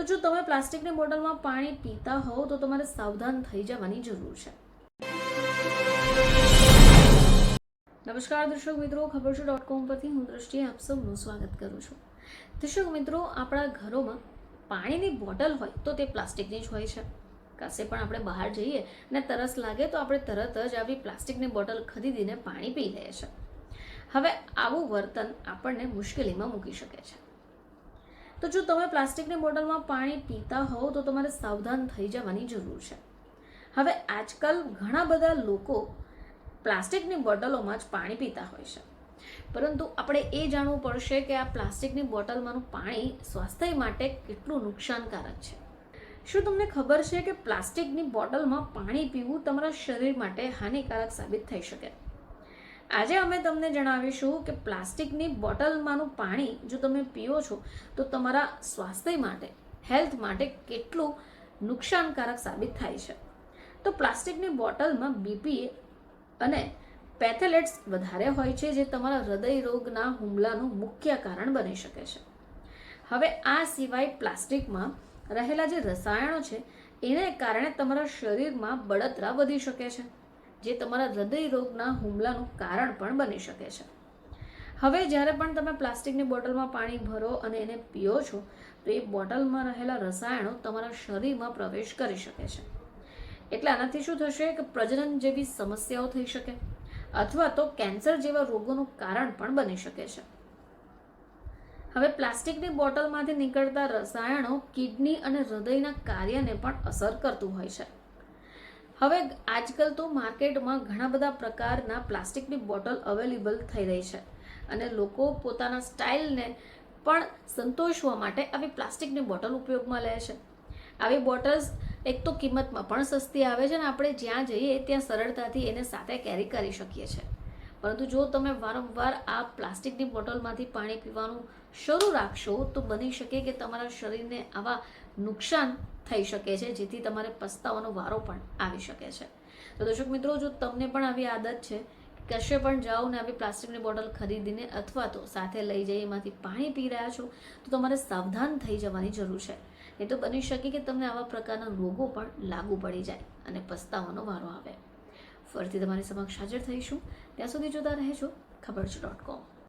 તો જો તમે પ્લાસ્ટિકની બોટલમાં પાણી પીતા હોવ તો તમારે સાવધાન થઈ જવાની જરૂર છે. નમસ્કાર દર્શક મિત્રો, ખબર છે. ડોટ કોમ પરથી હું દ્રષ્ટિએ આપ સૌનું સ્વાગત કરું છું. દર્શક મિત્રો, આપણા ઘરોમાં પાણીની બોટલ હોય તો તે પ્લાસ્ટિકની જ હોય છે. કશે પણ આપણે બહાર જઈએ ને તરસ લાગે તો આપણે તરત જ આવી પ્લાસ્ટિકની બોટલ ખરીદીને પાણી પી લઈએ છીએ હવે આવું વર્તન આપણને મુશ્કેલીમાં મૂકી શકે છે. તો જો તમે પ્લાસ્ટિકની બોટલમાં પાણી પીતા હોવ તો તમારે સાવધાન થઈ જવાની જરૂર છે. હવે આજકાલ ઘણા બધા લોકો પ્લાસ્ટિકની બોટલોમાં જ પાણી પીતા હોય છે. પરંતુ આપણે એ જાણવું પડશે કે આ પ્લાસ્ટિકની બોટલમાંનું પાણી સ્વાસ્થ્ય માટે કેટલું નુકસાનકારક છે. શું તમને ખબર છે કે પ્લાસ્ટિકની બોટલમાં પાણી પીવું તમારા શરીર માટે હાનિકારક સાબિત થઈ શકે? આજે અમે તમને જણાવીશું કે પ્લાસ્ટિકની બોટલમાંનું પાણી જો તમે પીઓ છો, તો તમારા સ્વાસ્થ્ય માટે, હેલ્થ માટે કેટલું નુકસાનકારક સાબિત થાય છે. તો પ્લાસ્ટિકની બોટલમાં બીપીએ અને પેથેલેટ્સ વધારે હોય છે, જે તમારા હૃદય રોગના હુમલાનું મુખ્ય કારણ બની શકે છે. હવે આ સિવાય પ્લાસ્ટિકમાં રહેલા જે રસાયણો છે, એને કારણે તમારા શરીરમાં બળતરા વધી શકે છે. જે તમારા હૃદય રોગના હુમલાનું કારણ પણ બની શકે છે. હવે જ્યારે પણ તમે પ્લાસ્ટિકની બોટલમાં પાણી ભરો અને એને પીઓ છો, તો એ બોટલમાં રહેલા રસાયણો તમારા શરીરમાં પ્રવેશ કરી શકે છે. એટલે આનાથી શું થશે કે પ્રજનન જેવી સમસ્યાઓ થઈ શકે, અથવા તો કેન્સર જેવા રોગોનું કારણ પણ બની શકે છે. હવે પ્લાસ્ટિકની બોટલમાંથી નીકળતા રસાયણો કિડની અને હૃદયના કાર્યને પણ અસર કરતું હોય છે. હવે આજકાલ તો માર્કેટમાં ઘણા બધા પ્રકારના પ્લાસ્ટિકની બોટલ અવેલેબલ થઈ રહી છે. અને લોકો પોતાના સ્ટાઇલને પણ સંતોષવા માટે આવી પ્લાસ્ટિકની બોટલ ઉપયોગમાં લે છે. આવી બોટલ્સ એક તો કિંમતમાં પણ સસ્તી આવે છે અને આપણે જ્યાં જઈએ ત્યાં સરળતાથી એને સાથે કેરી કરી શકીએ છીએ. પરંતુ જો તમે વારંવાર આ પ્લાસ્ટિકની બોટલમાંથી પાણી પીવાનું શરૂ રાખશો તો બની શકે કે તમારા શરીરને આવા નુકસાન થઈ શકે છે, જેથી તમારે પસ્તાવાનો વારો પણ આવી શકે છે. તો દર્શક મિત્રો, જો તમને પણ આવી આદત છે કશે પણ જાઓ ને આવી પ્લાસ્ટિકની બોટલ ખરીદીને અથવા તો સાથે લઈ જઈ, એમાંથી પાણી પી રહ્યા છો, તો તમારે સાવધાન થઈ જવાની જરૂર છે. એ તો બની શકે કે તમને આવા પ્રકારના રોગો પણ લાગુ પડી જાય અને પસ્તાવાનો વારો આવે. ફરીથી તમારી સમક્ષ હાજર થઈશું. ત્યાં સુધી જોતા રહેજો. ખબર છે ડોટ કોમ.